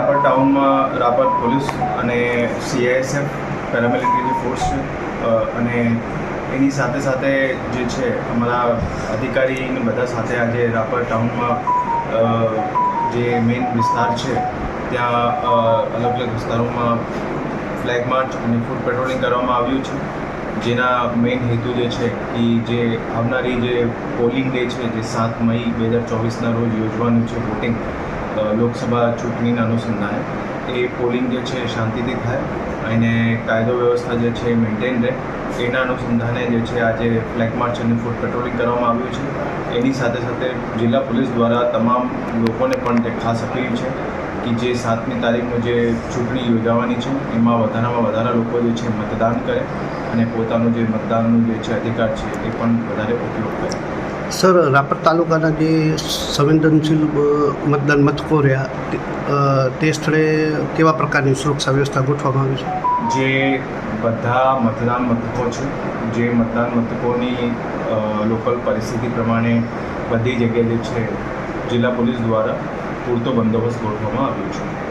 રાપર ટાઉનમાં રાપર પોલીસ અને CISF paramilitary force છે. અને એની સાથે સાથે જે છે, અમારા અધિકારીને બધા સાથે આજે રાપર ટાઉનમાં જે મેઇન વિસ્તાર છે, ત્યાં અલગ અલગ વિસ્તારોમાં ફ્લેગ માર્ચ અને ફૂડ પેટ્રોલિંગ કરવામાં આવ્યું છે. જેના મેઇન હેતુ જે છે એ જે આવનારી જે પોલિંગ ડે છે, જે સાત મઈ બે હજાર ચોવીસના રોજ યોજવાનું છે વોટિંગ લોકસભા ચૂંટણીના અનુસંધાને, એ પોલિંગ જે છે શાંતિથી થાય અને કાયદો વ્યવસ્થા જે છે મેન્ટેન રહે. એના અનુસંધાને જે છે આજે ફ્લેગ માર્ચ અને ફૂટ પેટ્રોલિંગ કરવામાં આવ્યું છે. એની સાથે સાથે જિલ્લા પોલીસ દ્વારા તમામ લોકોને પણ ખાસ અપીલ છે કે જે સાતમી તારીખનું જે ચૂંટણી યોજાવાની છે, એમાં વધારામાં વધારા લોકો જે છે મતદાન કરે અને પોતાનું જે મતદાનનું જે છે અધિકાર છે એ પણ વધારે ઉપયોગ કરે. સર, રાપર તાલુકાના જે સંવેદનશીલ મતદાન મથકો રહ્યા, તે- સ્થળે કેવા પ્રકારની સુરક્ષા વ્યવસ્થા ગોઠવવામાં આવી છે? જે બધા મતદાન મથકો છે, જે મતદાન મથકોની લોકલ પરિસ્થિતિ પ્રમાણે બધી જગ્યાએ છે, જિલ્લા પોલીસ દ્વારા પૂરતો બંદોબસ્ત ગોઠવવામાં આવ્યો છે.